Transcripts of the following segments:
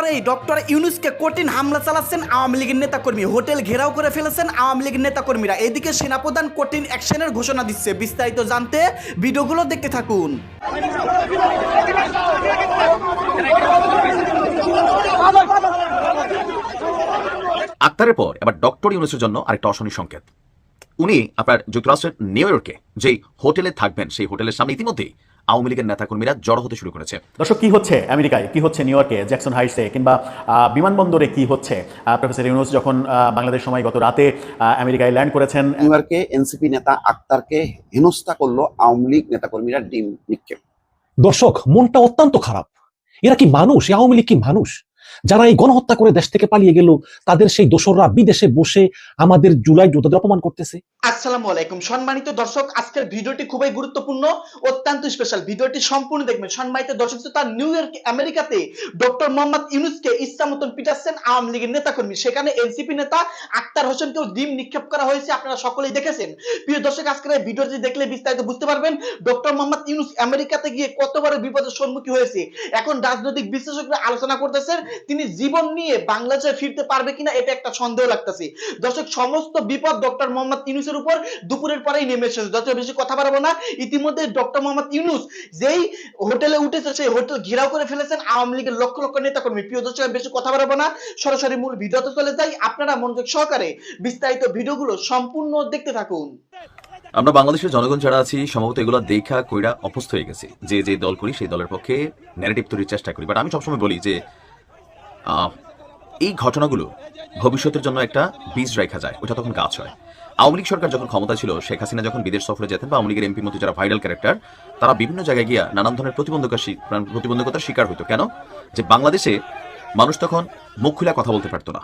পরেই ডক্টর ইউনুসকে কঠিন হামলা চালাচ্ছেন আওয়ামী লীগের নেতাকর্মী। হোটেল ঘেরাও করে ফেলেছেন আওয়ামী লীগের নেতাকর্মীরা। এদিকে সেনাপ্রধান কঠিন অ্যাকশনের ঘোষণা দিচ্ছে। বিস্তারিত জানতে ভিডিওগুলো দেখতে থাকুন। আক্তারের পর এবার ডক্টর ইউনুসের জন্য আরেকটা অশনি সংকেত। উনি আপনার যুক্তরাষ্ট্রের নিউ ইয়র্কে যেই হোটেলে থাকবেন, সেই হোটেলের সামনে ইতিমধ্যেই আওয়ামী লীগের নেতাকর্মীরা জড়ো হতে শুরু করেছে। দর্শক কি হচ্ছে আমেরিকায়? কি হচ্ছে নিউ ইয়র্কে জ্যাকসন হাইটসে কিংবা আহ, বিমানবন্দরে কি হচ্ছে? আহ, প্রফেসর ইউনুস যখন আহ, বাংলাদেশ সময় গত রাতে আহ, আমেরিকায় ল্যান্ড করেছেন নিউ ইয়র্কে এনসিপি নেতা আক্তারকে হেনস্থা করল আওয়ামী লীগ নেতাকর্মীরা ডিম নিক্ষেপ। দর্শক মনটা অত্যন্ত খারাপ। এরা কি মানুষ? এ আওয়ামী লীগ কি মানুষ? যারা এই গণহত্যা করে দেশ থেকে পালিয়ে গেল, তাদের সেই দোসররা বিদেশে বসে আমাদের জুলাই যোদ্ধাদের অপমান করতেছে। আসসালামু আলাইকুম। সম্মানিত দর্শক, আজকের ভিডিওটি খুবই গুরুত্বপূর্ণ, অত্যন্ত স্পেশাল ভিডিওটি সম্পূর্ণ দেখবেন। সম্মানিত দর্শক তার নিউ ইয়র্ক আমেরিকাতে ডক্টর মোহাম্মদ ইউনুসকে ইচ্ছা মতন আওয়ামী লীগের নেতাকর্মী। সেখানে এনসিপি নেতা আক্তার হোসেনকেও ডিম নিক্ষেপ করা হয়েছে, আপনারা সকলেই দেখেছেন। প্রিয় দর্শক, আজকের এই ভিডিওটি দেখলে বিস্তারিত বুঝতে পারবেন ডক্টর মোহাম্মদ ইউনুস আমেরিকাতে গিয়ে কত বড় বিপদের সম্মুখীন হয়েছে। এখন রাজনৈতিক বিশ্লেষকরা আলোচনা করতেছেন তিনি জীবন নিয়ে বাংলাদেশে ফিরতে পারবে কিনা এটা একটা সন্দেহ লাগতেছে। দর্শক, সমস্ত বিপদ ডক্টর মোহাম্মদ ইউনুসের উপর দুপুরের পরেই নেমে এসেছে। যত বেশি কথা বাড়াবো না, ইতিমধ্যে ডক্টর মোহাম্মদ ইউনুস যেই হোটেলে উঠেছে, সেই হোটেল ঘেরাও করে ফেলেছেন আওয়ামী লীগের লক্ষ লক্ষ নেতা কর্মী প্রিয় দর্শক বেশি কথা বাড়াবো না, সরাসরি মূল ভিডিওতে চলে যাই। আপনারা মনোযোগ সহকারে বিস্তারিত ভিডিওগুলো সম্পূর্ণ দেখতে থাকুন। আমরা বাংলাদেশের জনগণ যারা আছি, সম্ভবত এগুলো দেখা কইরা অভ্যস্ত হয়ে গেছি। যে যে দল করি, সেই দলের পক্ষে ন্যারেটিভ তৈরির চেষ্টা করি। বাট আমি সবসময় বলি যে এই ঘটনাগুলো ভবিষ্যতের জন্য একটা বীজ রেখা যায়, ওটা তখন গাছ হয়। আওয়ামী লীগ সরকার যখন ক্ষমতা ছিল, শেখ হাসিনা যখন বিদেশ সফরে যেতেন বা আওয়ামী লীগের এমপি মতো যারা ভাইরাল ক্যারেক্টার তারা বিভিন্ন জায়গায় গিয়া নানান ধরনের প্রতিবন্ধকতার শিকার হতো কেন? যে বাংলাদেশে মানুষ তখন মুখ খুলে কথা বলতে পারতো না।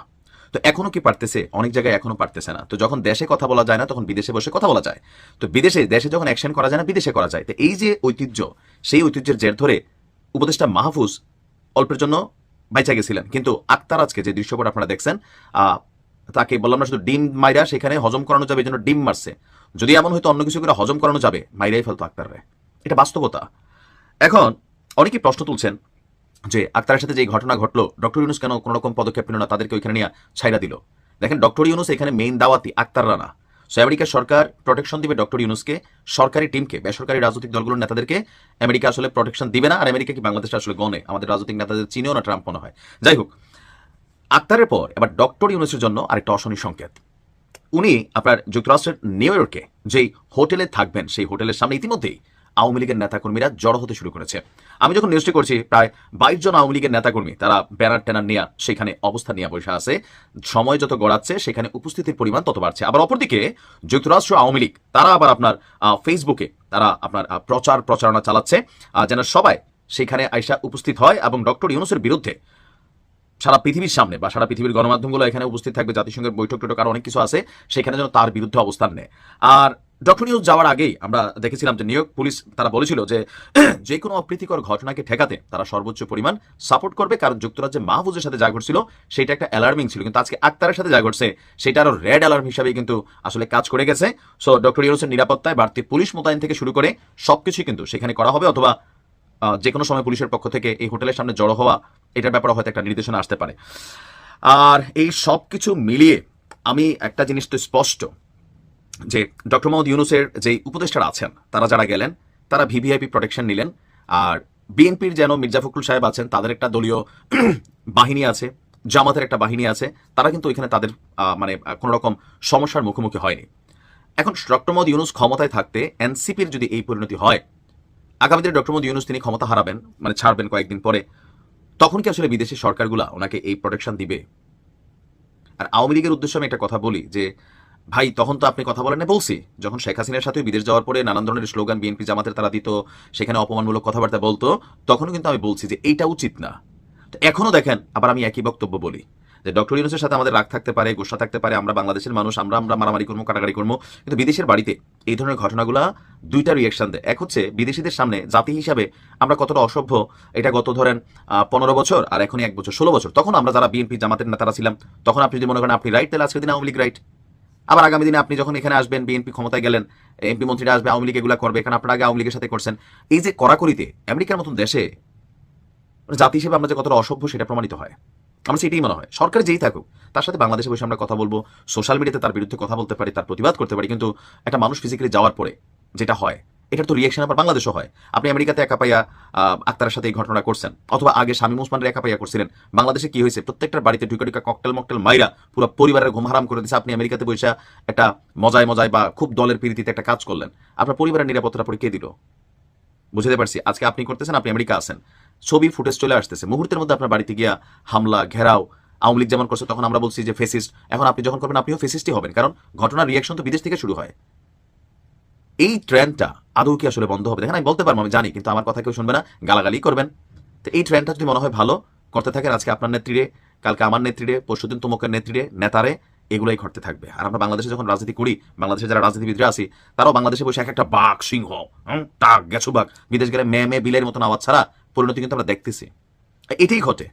তো এখনও কি পারতেছে? অনেক জায়গায় এখনও পারতেছে না। তো যখন দেশে কথা বলা যায় না, তখন বিদেশে বসে কথা বলা যায়। তো বিদেশে, দেশে যখন অ্যাকশন করা যায় না, বিদেশে করা যায়। তো এই যে ঐতিহ্য, সেই ঐতিহ্যের জের ধরে উপদেষ্টা মাহফুজ অল্পের জন্য বাইচা গেছিলেন। কিন্তু আক্তার আজকে যে দৃশ্যপট আপনারা দেখছেন তাকে বললাম না, শুধু ডিম মাইরা সেখানে হজম করানো যাবে, এই জন্য ডিম মারছে। যদি এমন হয়তো অন্য কিছু করে হজম করানো যাবে, মাইরাই ফেলতো আক্তার রে এটা বাস্তবতা। এখন অনেকেই প্রশ্ন তুলছেন যে আক্তারের সাথে যে ঘটনা ঘটলো, ডক্টর ইউনুস কেন কোনো রকম পদক্ষেপ নিল না, তাদেরকে ওইখানে নিয়ে ছাইরা দিল? দেখেন, ডক্টর ইউনুস এখানে মেইন দাওয়াতি আক্তাররা না। সো আমেরিকার সরকার প্রোটেকশন দিবে ডক্টর ইউনুসকে, সরকারি টিমকে বেসরকারি রাজনৈতিক দলগুলোর নেতাদেরকে। আমেরিকা আসলে প্রোটেকশন দিবে না, আর আমেরিকা কি বাংলাদেশ আসলে গণে আমাদের রাজনৈতিক নেতাদের চিনেও না ট্রাম্প মনে হয়। যাই হোক, আক্তারের পর এবার ডক্টর ইউনুসের জন্য আরেকটা অশনি সংকেত। উনি আপনার যুক্তরাষ্ট্রের নিউ ইয়র্কে যেই হোটেলে থাকবেন, সেই হোটেলের সামনে ইতিমধ্যেই আওয়ামী লীগের নেতাকর্মীরা জড়ো হতে শুরু করেছে। আমি যখন নিউজটি করছি, প্রায় বাইশ জন আওয়ামী লীগের নেতাকর্মী, তারা ব্যানার ট্যানার নিয়ে সেখানে অবস্থান নিয়ে বসে আছে। সময় যত গড়াচ্ছে, সেখানে উপস্থিতির পরিমাণ তত বাড়ছে। আবার অপরদিকে যুক্তরাষ্ট্র আওয়ামী লীগ, তারা আবার আপনার ফেসবুকে তারা আপনার প্রচার প্রচারণা চালাচ্ছে। যেন সবাই সেখানে আইসা উপস্থিত হয় এবং ডক্টর ইউনুসের বিরুদ্ধে সারা পৃথিবীর সামনে বা সারা পৃথিবীর গণমাধ্যমগুলো এখানে উপস্থিত থাকবে, জাতিসংঘের বৈঠক টৈঠক আরও অনেক কিছু আছে, সেখানে যেন তার বিরুদ্ধে অবস্থান নেয়। আর ডক্টর নিউজ যাওয়ার আগেই আমরা দেখেছিলাম যে ইয়র্ক পুলিশ তারা বলেছিল যে যে কোনো অপ্রীতিকর ঘটনাকে ঠেকাতে তারা সর্বোচ্চ পরিমাণ সাপোর্ট করবে, কারণ যুক্তরাজ্যে মাহফুজের সাথে যা ঘটছিল সেটা একটা অ্যালার্মিং ছিল। কিন্তু আজকে আক্তারের সাথে যা ঘটছে, সেটা আরও রেড অ্যালার্ম হিসাবে কিন্তু আসলে কাজ করে গেছে। সো ডক্টর ইউনুসের নিরাপত্তায় বাড়তি পুলিশ মোতায়েন থেকে শুরু করে সবকিছুই কিন্তু সেখানে করা হবে, অথবা যে কোনো সময় পুলিশের পক্ষ থেকে এই হোটেলের সামনে জড়ো হওয়া, এটার ব্যাপারে হয়তো একটা নির্দেশনা আসতে পারে। আর এই সব কিছু মিলিয়ে আমি একটা জিনিস তো স্পষ্ট, যে ডক্টর মোহাম্মদ ইউনুসের যে উপদেষ্টারা আছেন, তারা যারা গেলেন, তারা ভিভিআইপি প্রোটেকশন নিলেন। আর বিএনপির যেন মির্জা ফখরুল সাহেব আছেন, তাদের একটা দলীয় বাহিনী আছে, জামাতের একটা বাহিনী আছে, তারা কিন্তু এখানে তাদের মানে কোনো রকম সমস্যার মুখোমুখি হয়নি। এখন ডক্টর মোহাম্মদ ইউনুস ক্ষমতায় থাকতে এনসিপির যদি এই পরিণতি হয় আগামী ডক্টর মোদী ইউনুস তিনি ক্ষমতা হারাবেন মানে ছাড়বেন কয়েকদিন পরে, তখন কি আসলে বিদেশি সরকারগুলা ওনাকে এই প্রোটেকশন দিবে? আর আওয়ামী লীগের উদ্দেশ্যে আমি একটা কথা বলি যে, ভাই, তখন তো আপনি কথা বলেন না বলছি। যখন শেখ হাসিনার সাথে বিদেশ যাওয়ার পরে নানান ধরনের স্লোগান বিএনপি জামাতের তারা দিত, সেখানে অপমানমূলক কথাবার্তা বলতো, তখনও কিন্তু আমি বলছি যে এইটা উচিত না। তো এখনও দেখেন, আবার আমি একই বক্তব্য বলি। যে ডক্টর ইউনুসের সাথে আমাদের রাগ থাকতে পারে, গুসা থাকতে পারে, আমরা বাংলাদেশের মানুষ, আমরা আমরা মারামারি করব, কাটাকাটি করব। কিন্তু বিদেশের বাড়িতে এই ধরনের ঘটনাগুলা দুইটা রিয়াকশন দেয়। এক হচ্ছে বিদেশিদের সামনে জাতি হিসাবে আমরা কতটা অসভ্য, এটা গত ধরেন পনেরো বছর আর এখনই এক বছর, ষোলো বছর। তখন আমরা যারা বিএনপি জামাতের নেতারা ছিলাম, তখন আপনি যদি মনে করেন আপনি রাইট তাহলে আজকের দিন আওয়ামী লীগ রাইট আবার আগামী দিনে আপনি যখন এখানে আসবেন, বিএনপি ক্ষমতায় গেলেন, এমপি মন্ত্রীরা আসবে, আওয়ামী লীগ এগুলো করবে এখানে আপনারা আগে আওয়ামী লীগের সাথে করছেন। এই যে কড়াকড়িতে আমেরিকার মতন দেশে জাতি হিসেবে আমরা যে কতটা অসভ্য সেটা প্রমাণিত হয়। আমার সেটাই মনে হয়। সরকার যেই থাকুক, তার সাথে বাংলাদেশে বসে আমরা কথা বলব সোশ্যাল মিডিয়াতে তার বিরুদ্ধে কথা বলতে পারি, তার প্রতিবাদ করতে পারি, কিন্তু একটা মানুষ ফিজিক্যালি যাওয়ার পরে যেটা হয়, এটার তো রিয়েকশন আবার বাংলাদেশও হয়। আপনি আমেরিকাতে একা পাইয়া আক্তারের সাথে এই ঘটনা করছেন, অথবা আগে স্বামী মুসমানের একা পাইয়া করছিলেন, বাংলাদেশে কি হয়েছে? প্রত্যেকটার বাড়িতে ঢুকে ঢুকে ককটেল মকটেল মাইরা পুরো পরিবারের ঘুম হারাম করে দিচ্ছে আপনি আমেরিকাতে বসে একটা মজায় মজায় বা খুব দলের পিড়িতিতে একটা কাজ করলেন। আপনার পরিবারের নিরাপত্তাটা পরে কে দিল? বুঝতে পারছি। আজকে আপনি করতেছেন, আপনি আমেরিকা আছেন। ছবি ফুটেজ চলে আসতেছে। মুহূর্তের মধ্যে আপনার বাড়িতে গিয়া হামলা, ঘেরাও, আওয়ামী লীগ যেমন করছে, তখন আমরা বলছি যে ফেসিস্ট এখন আপনি যখন করবেন, আপনিও ফেসিস্টই হবেন, কারণ ঘটনার রিয়াকশন তো বিদেশ থেকে শুরু হয়। এই ট্রেন্ডটা আদৌ কি আসলে বন্ধ হবে? দেখেন, আমি বলতে পারব, আমি জানি, কিন্তু আমার কথা কেউ শুনবে না, গালাগালি করবেন। তো এই ট্রেন্ডটা যদি মনে হয় ভালো, করতে থাকেন আজকে আপনার নেত্রীরে, কালকে আমার নেত্রীরে পরশুদিন তুমকের নেত্রীরে, নেতারে, এগুলোই ঘটতে থাকবে। আর আমরা বাংলাদেশে যখন রাজনীতি করি, বাংলাদেশে যারা রাজনীতিবিদরা আছি, তারাও বাংলাদেশে বসে এক একটা বাঘ, সিংহ টাক গেছো বাঘ বিদেশ গেলে মেয়ে মেয়ে বিলের মতন আওয়াজ ছাড়া পরিণতি কিন্তু আমরা দেখতেছি। এটাই ঘটে।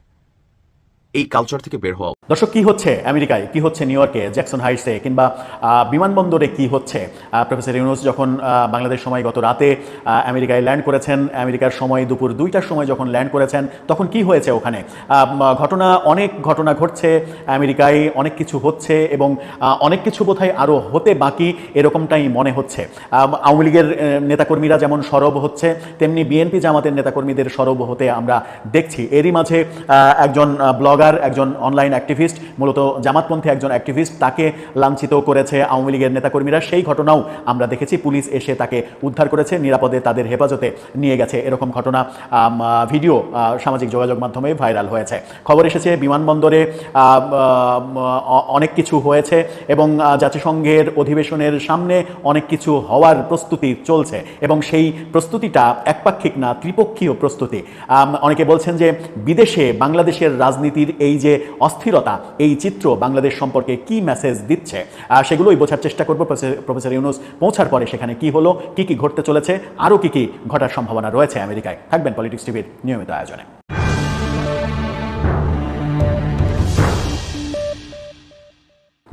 এই কালচার থেকে বের হওয়া দর্শক, কি হচ্ছে আমেরিকায়? কি হচ্ছে নিউ ইয়র্কে, জ্যাকসন হাইটসে, কিংবা বিমানবন্দরে কি হচ্ছে? প্রফেসর ইউনুস যখন বাংলাদেশ সময় গত রাতে আমেরিকায় ল্যান্ড করেছেন, আমেরিকার সময় দুপুর দুইটার সময় যখন ল্যান্ড করেছেন, তখন কি হয়েছে ওখানে? ঘটনা, অনেক ঘটনা ঘটছে আমেরিকায়, অনেক কিছু হচ্ছে এবং অনেক কিছু বোধহয় আরও হতে বাকি এরকমটাই মনে হচ্ছে। আওয়ামী লীগের নেতাকর্মীরা যেমন সরব হচ্ছে, তেমনি বিএনপি জামাতের নেতাকর্মীদের সরব হতে আমরা দেখছি। এরই মাঝে একজন ব্লগার একজন অনলাইন অ্যাক্টিভিস্ট মূলত জামাতপন্থী একজন অ্যাক্টিভিস্ট তাকে লাঞ্ছিত করেছে আওয়ামী লীগের নেতাকর্মীরা। সেই ঘটনাও আমরা দেখেছি। পুলিশ এসে তাকে উদ্ধার করেছে, নিরাপদে তাদের হেফাজতে নিয়ে গেছে। এরকম ঘটনা ভিডিও সামাজিক যোগাযোগ মাধ্যমে ভাইরাল হয়েছে। খবর এসেছে, বিমানবন্দরে অনেক কিছু হয়েছে এবং জাতিসংঘের অধিবেশনের সামনে অনেক কিছু হওয়ার প্রস্তুতি চলছে এবং সেই প্রস্তুতিটা একপাক্ষিক না, ত্রিপক্ষীয় প্রস্তুতি। অনেকে বলছেন যে বিদেশে বাংলাদেশের রাজনীতির এই যে অস্থিরতা, এই চিত্র বাংলাদেশ সম্পর্কে কি মেসেজ দিচ্ছে? সেগুলোই বোঝার চেষ্টা করব। প্রফেসর ইউনুস পৌঁছার পরে সেখানে কি হলো, কি কি ঘটতে চলেছে, আরও কি কি ঘটার সম্ভাবনা রয়েছে আমেরিকায়। থাকবেন পলিটিক্স টিভির নিয়মিত আয়োজনে।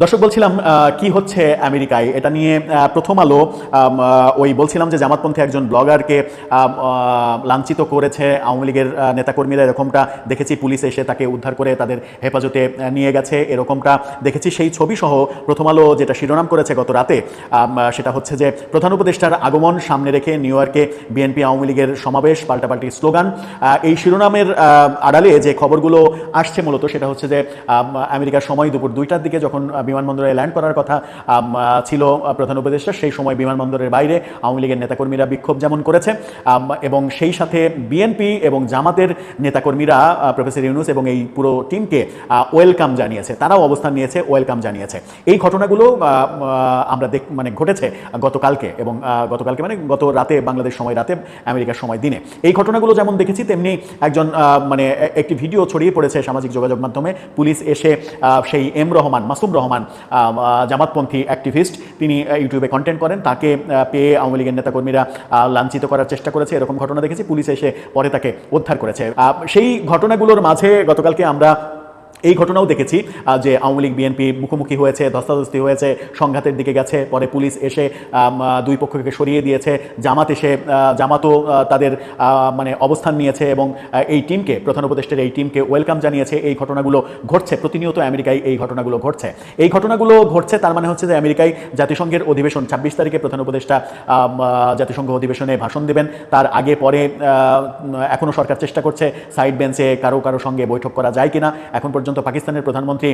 দর্শক, বলছিলাম কি হচ্ছে আমেরিকায়? এটা নিয়ে প্রথম আলো ওই বলছিলাম যে জামাতপন্থী একজন ব্লগারকে লাঞ্ছিত করেছে। আওয়ামী লীগের নেতাকর্মীরা এরকমটা দেখেছি। পুলিশ এসে তাকে উদ্ধার করে তাদের হেফাজতে নিয়ে গেছে। এরকমটা দেখেছি। সেই ছবি সহ প্রথম আলো যেটা শিরোনাম করেছে গত রাতে সেটা হচ্ছে যে প্রধান উপদেষ্টার আগমন সামনে রেখে নিউ ইয়র্কে বিএনপি আওয়ামী লীগের সমাবেশ, পাল্টাপাল্টি স্লোগান। এই শিরোনামের আড়ালে যে খবরগুলো আসছে মূলত, সেটা হচ্ছে যে আমেরিকার সময় দুপুর দুইটার দিকে যখন বিমানবন্দরে ল্যান্ড করার কথা ছিল প্রধান উপদেষ্টা, সেই সময় বিমানবন্দরের বাইরে আওয়ামী লীগের নেতাকর্মীরা বিক্ষোভ যেমন করেছে এবং সেই সাথে বিএনপি এবং জামাতের নেতাকর্মীরা প্রফেসর ইউনুস এবং এই পুরো টিমকে ওয়েলকাম জানিয়েছে, তারাও অবস্থান নিয়েছে, ওয়েলকাম জানিয়েছে। এই ঘটনাগুলো আমরা দেখ মানে ঘটেছে গতকালকে এবং গতকালকে মানে গত রাতে, বাংলাদেশ সময় রাতে, আমেরিকার সময় দিনে। এই ঘটনাগুলো যেমন দেখেছি, তেমনি একজন মানে একটি ভিডিও ছড়িয়ে পড়েছে সামাজিক যোগাযোগ মাধ্যমে। পুলিশ এসে সেই এম রহমান, মাসুম রহমান আহ, জামাতপন্থী অ্যাক্টিভিস্ট তিনি ইউটিউবে কন্টেন্ট করেন। তাকে পেয়ে আওয়ামী লীগের নেতাকর্মীরা লাঞ্ছিত করার চেষ্টা করেছে। এরকম ঘটনা দেখেছি। পুলিশ এসে পরে তাকে উদ্ধার করেছে। সেই ঘটনাগুলোর মাঝে গতকালকে আমরা এই ঘটনাও দেখেছি যে আওয়ামী লীগ বিএনপি মুখোমুখি হয়েছে, ধস্তাধস্তি হয়েছে, সংঘাতের দিকে গেছে, পরে পুলিশ এসে দুই পক্ষকে সরিয়ে দিয়েছে, জামাত এসে জামাতও তাদের মানে অবস্থান নিয়েছে এবং এই টিমকে প্রধান উপদেষ্টার এই টিমকে ওয়েলকাম জানিয়েছে, এই ঘটনাগুলো ঘটছে, প্রতিনিয়ত আমেরিকায় এই ঘটনাগুলো ঘটছে। এই ঘটনাগুলো ঘটছে তার মানে হচ্ছে যে আমেরিকায় জাতিসংঘের অধিবেশন, ছাব্বিশ তারিখে প্রধান উপদেষ্টা জাতিসংঘ অধিবেশনে ভাষণ দেবেন। তার আগে, পরে এখনও সরকার চেষ্টা করছে সাইড বেঞ্চে কারও কারও সঙ্গে বৈঠক করা যায় কিনা, এখন পর্যন্ত পাকিস্তানের প্রধানমন্ত্রী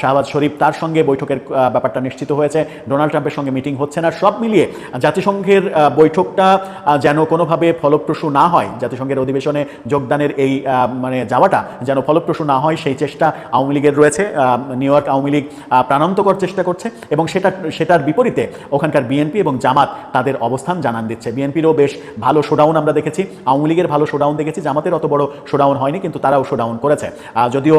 শাহবাজ শরীফ তার সঙ্গে বৈঠকের ব্যাপারটা নিশ্চিত হয়েছে। ডোনাল্ড ট্রাম্পের সঙ্গে মিটিং হচ্ছে না। সব মিলিয়ে জাতিসংঘের বৈঠকটা যেন কোনোভাবে ফলপ্রসূ না হয়, জাতিসংঘের অধিবেশনে যোগদানের এই মানে যাওয়াটা যেন ফলপ্রসূ না হয়, সেই চেষ্টা আওয়ামী লীগের রয়েছে। নিউ ইয়র্ক আওয়ামী লীগ প্রাণান্তকর চেষ্টা করছে এবং সেটা, সেটার বিপরীতে ওখানকার বিএনপি এবং জামাত তাদের অবস্থান জানান দিচ্ছে। বিএনপিরও বেশ ভালো শোডাউন আমরা দেখেছি। আওয়ামী লীগের ভালো শোডাউন দেখেছি। জামাতের অত বড় শোডাউন হয়নি, কিন্তু তারাও শোডাউন করেছে। যদিও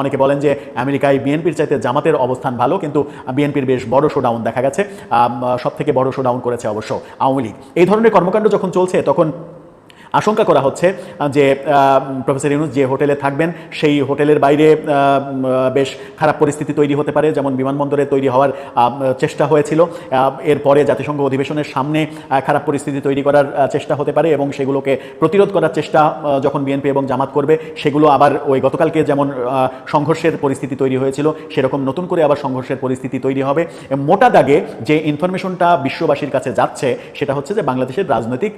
অনেকে বলেন যে আমেরিকায় বিএনপির চাইতে জামাতের অবস্থান ভালো, কিন্তু বিএনপির বেশ বড় শোডাউন দেখা গেছে। সব থেকে বড় শোডাউন করেছে অবশ্য আওয়ামী লীগ। এই ধরনের কর্মকাণ্ড যখন চলছে, তখন আশঙ্কা করা হচ্ছে যে প্রফেসর ইউনুস যে হোটেলে থাকবেন, সেই হোটেলের বাইরে বেশ খারাপ পরিস্থিতি তৈরি হতে পারে, যেমন বিমানবন্দরে তৈরি হওয়ার চেষ্টা হয়েছিল। এরপরে জাতিসংঘ অধিবেশনের সামনে খারাপ পরিস্থিতি তৈরি করার চেষ্টা হতে পারে এবং সেগুলোকে প্রতিরোধ করার চেষ্টা যখন বিএনপি এবং জামাত করবে, সেগুলো আবার ওই গতকালকে যেমন সংঘর্ষের পরিস্থিতি তৈরি হয়েছিল, সেরকম নতুন করে আবার সংঘর্ষের পরিস্থিতি তৈরি হবে। মোটা দাগে যে ইনফরমেশনটা বিশ্ববাসীর কাছে যাচ্ছে, সেটা হচ্ছে যে বাংলাদেশের রাজনৈতিক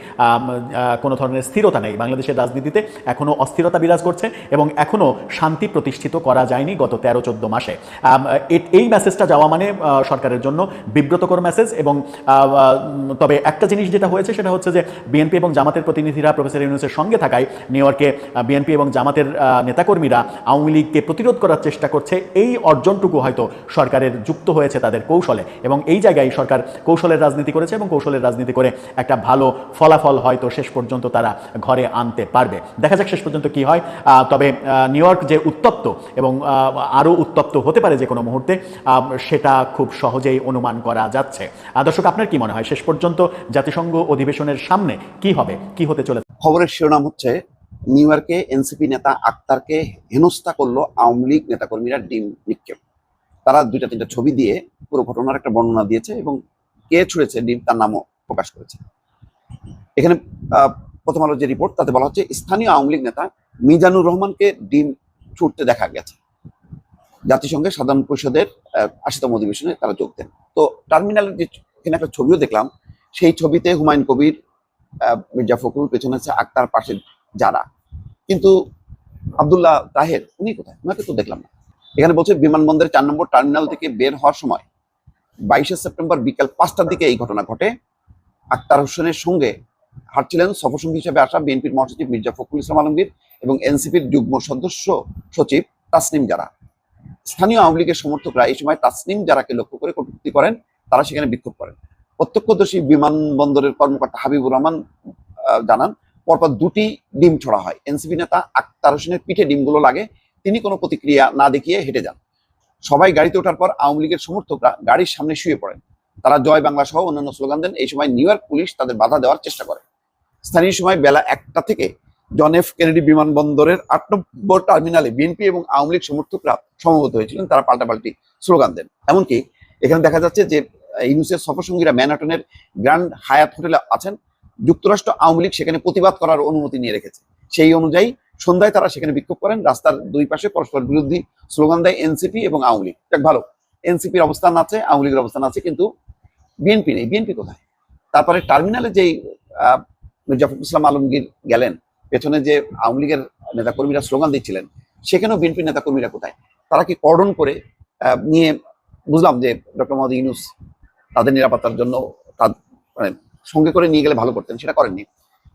কোনো ধরনের স্থিরতা নেই। বাংলাদেশের রাজনীতিতে এখনও অস্থিরতা বিরাজ করছে এবং এখনও শান্তি প্রতিষ্ঠিত করা যায়নি গত তেরো, চোদ্দ মাসে। এই মেসেজটা যাওয়া মানে সরকারের জন্য বিব্রতকর মেসেজ এবং তবে একটা জিনিস যেটা হয়েছে সেটা হচ্ছে যে বিএনপি এবং জামাতের প্রতিনিধিরা প্রফেসর ইউনুসের সঙ্গে থাকায় নিউ ইয়র্কে বিএনপি এবং জামাতের নেতাকর্মীরা আওয়ামী লীগকে প্রতিরোধ করার চেষ্টা করছে। এই অর্জনটুকু হয়তো সরকারের যুক্ত হয়েছে তাদের কৌশলে এবং এই জায়গায় সরকার কৌশলের রাজনীতি করেছে এবং কৌশলের রাজনীতি করে একটা ভালো ফলাফল হয়তো শেষ পর্যন্ত তারা ঘরে আনতে পারবে। দেখা যাক শেষ পর্যন্ত কি হয়। তবে নিউ ইয়র্ক যে উত্তপ্ত এবং আরও উত্তপ্ত হতে পারে যে কোনো মুহূর্তে সেটা খুব সহজেই অনুমান করা যাচ্ছে। দর্শক, আপনার কি মনে হয়? শেষ পর্যন্ত জাতিসংঘ অধিবেশনের সামনে কি হবে? কি হতে চলেছে? খবরের শিরোনাম হচ্ছে নিউ ইয়র্কে এনসিপি নেতা আক্তারকে হেনস্থা করল আওয়ামী লীগ নেতাকর্মীরা ডিম নিক্ষেপ। তারা দুইটা তিনটা ছবি দিয়ে পুরো ঘটনার একটা বর্ণনা দিয়েছে এবং কে ছুড়েছে ডিম তার নামও প্রকাশ করেছে। এখানে প্রথম আলো যে রিপোর্ট তাতে বলা হচ্ছে স্থানীয় আওয়ামী লীগ নেতা মিজানুর রহমানকে ডিম ছুটতে দেখা গেছে। জাতিসংঘের সাধারণ পরিষদের আশিতম অধিবেশনে তারা যোগ দেন। তো টার্মিনালের যে এখানে একটা ছবিও দেখলাম। সেই ছবিতে হুমায়ুন কবির মির্জা ফখরুল পেছনে আছে, আক্তার পাশে যারা। কিন্তু আব্দুল্লাহ তাহের, উনি কোথায়? ওনাকে তো দেখলাম না। এখানে বলছে, বিমানবন্দরের চার নম্বর টার্মিনাল থেকে বের হওয়ার সময় বাইশে সেপ্টেম্বর বিকাল পাঁচটার দিকে এই ঘটনা ঘটে। আক্তার হোসেনের সঙ্গে হাঁটছিলেন সফরসঙ্গী হিসেবে আসা বিএনপির মহাসচিব মির্জা ফখরুল ইসলাম আলমগীর এবং এনসিপির যুগ্ম সদস্য সচিব তাসনিম যারা স্থানীয় আওয়ামী লীগের সমর্থকরা এই সময় তাসনিম যারাকে লক্ষ্য করে কটূক্তি করেন, তারা সেখানে বিক্ষোভ করেন। প্রত্যক্ষদর্শী বিমানবন্দরের কর্মকর্তা হাবিবুর রহমান জানান, পরপর দুটি ডিম ছড়া হয়। এনসিপি নেতা আক্তার হোসেনের পিঠে ডিমগুলো লাগে, তিনি কোনো প্রতিক্রিয়া না দেখিয়ে হেঁটে যান। সবাই গাড়িতে ওঠার পর আওয়ামী লীগের সমর্থকরা গাড়ির সামনে শুয়ে পড়েন। তারা জয় বাংলা সহ অন্যান্য স্লোগান দেন। এই সময় নিউ ইয়র্ক পুলিশ তাদের বাধা দেওয়ার চেষ্টা করে। স্থানীয় সময় বেলা একটা থেকে জন এফ কেনেডি বিমানবন্দরের আট নম্বর টার্মিনালে বিএনপি এবং আওয়ামী লীগ সমর্থকরা সমবেত হয়েছিলেন। তারা পাল্টাপাল্টি স্লোগান দেন। এমনকি এখানে দেখা যাচ্ছে যে ইউনুসের সফরসঙ্গীরা ম্যানহাটনের গ্র্যান্ড হায়াত হোটেলে আছেন। যুক্তরাষ্ট্র আওয়ামী লীগ সেখানে প্রতিবাদ করার অনুমতি নিয়ে রেখেছে। সেই অনুযায়ী সন্ধ্যায় তারা সেখানে বিক্ষোভ করেন। রাস্তার দুই পাশে পরস্পর বিরোধী স্লোগান দেয় এনসিপি এবং আওয়ামী লীগ। যাক, ভালো। এনসিপির অবস্থান আছে, আওয়ামী লীগের অবস্থান আছে, কিন্তু বিএনপি নেই। বিএনপি কোথায়? তারপরে টার্মিনালে যেই আহ, মির্জা ফখরুল ইসলাম আলমগীর গেলেন পেছনে যে আওয়ামী লীগের নেতাকর্মীরা স্লোগান দিচ্ছিলেন সেখানেও বিএনপি নেতাকর্মীরা কোথায়? তারা কি কর্ডন করে নিয়ে বুঝলাম যে ডক্টর মোহাম্মদ ইউনুস তাদের নিরাপত্তার জন্য মানে সঙ্গে করে নিয়ে গেলে ভালো করতেন সেটা করেননি।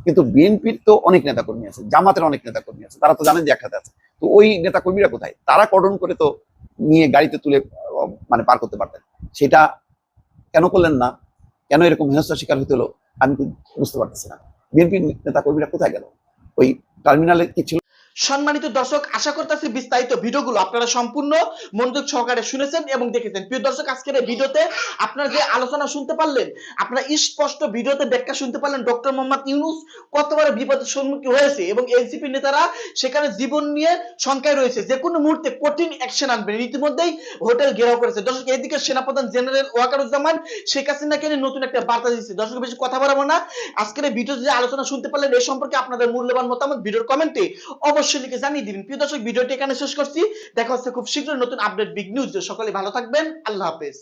কিন্তু বিএনপির তো অনেক নেতাকর্মী আছে জামাতের অনেক নেতাকর্মী আছে তারা তো জানেন যে একসাথে আছে। তো ওই নেতাকর্মীরা কোথায়? তারা কর্ডন করে তো নিয়ে গাড়িতে তুলে মানে পার করতে পারতেন। সেটা কেন করলেন না? কেন এরকম হেনস্থার শিকার হতে হলো? আমি বুঝতে পারতেছি না। বিএনপি নেতাকর্মীরা কোথায় গেল? ওই টার্মিনালে কি ছিল? সম্মানিত দর্শক, আশা করতেছি বিস্তারিত ভিডিওগুলো আপনারা সম্পূর্ণ মনোযোগ সহকারে শুনেছেন এবং দেখেছেন। প্রিয় দর্শক, আজকের এই ভিডিওতে আপনারা যে আলোচনা শুনতে পারলেন, আপনারা স্পষ্ট ভিডিওতে ব্যাখ্যা শুনতে পারলেন ডক্টর মোহাম্মদ ইউনুস কতবার বিপদের সম্মুখীন হয়েছে এবং এনসিপি নেতারা সেখানে জীবন নিয়ে শঙ্কায় রয়েছে। যে কোনো মুহূর্তে কঠিন অ্যাকশন আনবেন ইতিমধ্যেই হোটেল ঘেরাও করেছে। দর্শক এইদিকে সেনাপ্রধান জেনারেল ওয়াকারুজ্জামান শেখ হাসিনাকে নিয়ে নতুন একটা বার্তা দিচ্ছে। দর্শক, বেশি কথা বাড়াবো না। আজকের এই ভিডিওতে যে আলোচনা শুনতে পারলেন এই সম্পর্কে আপনাদের মূল্যবান মতামত ভিডিওর কমেন্টে অবশ্যই জানিয়ে দিবেন। প্রিয় দর্শক, ভিডিওটি এখানে শেষ করছি। দেখা হচ্ছে খুব শীঘ্রই নতুন আপডেট বিগ নিউজ সকলে ভালো থাকবেন। আল্লাহ হাফেজ।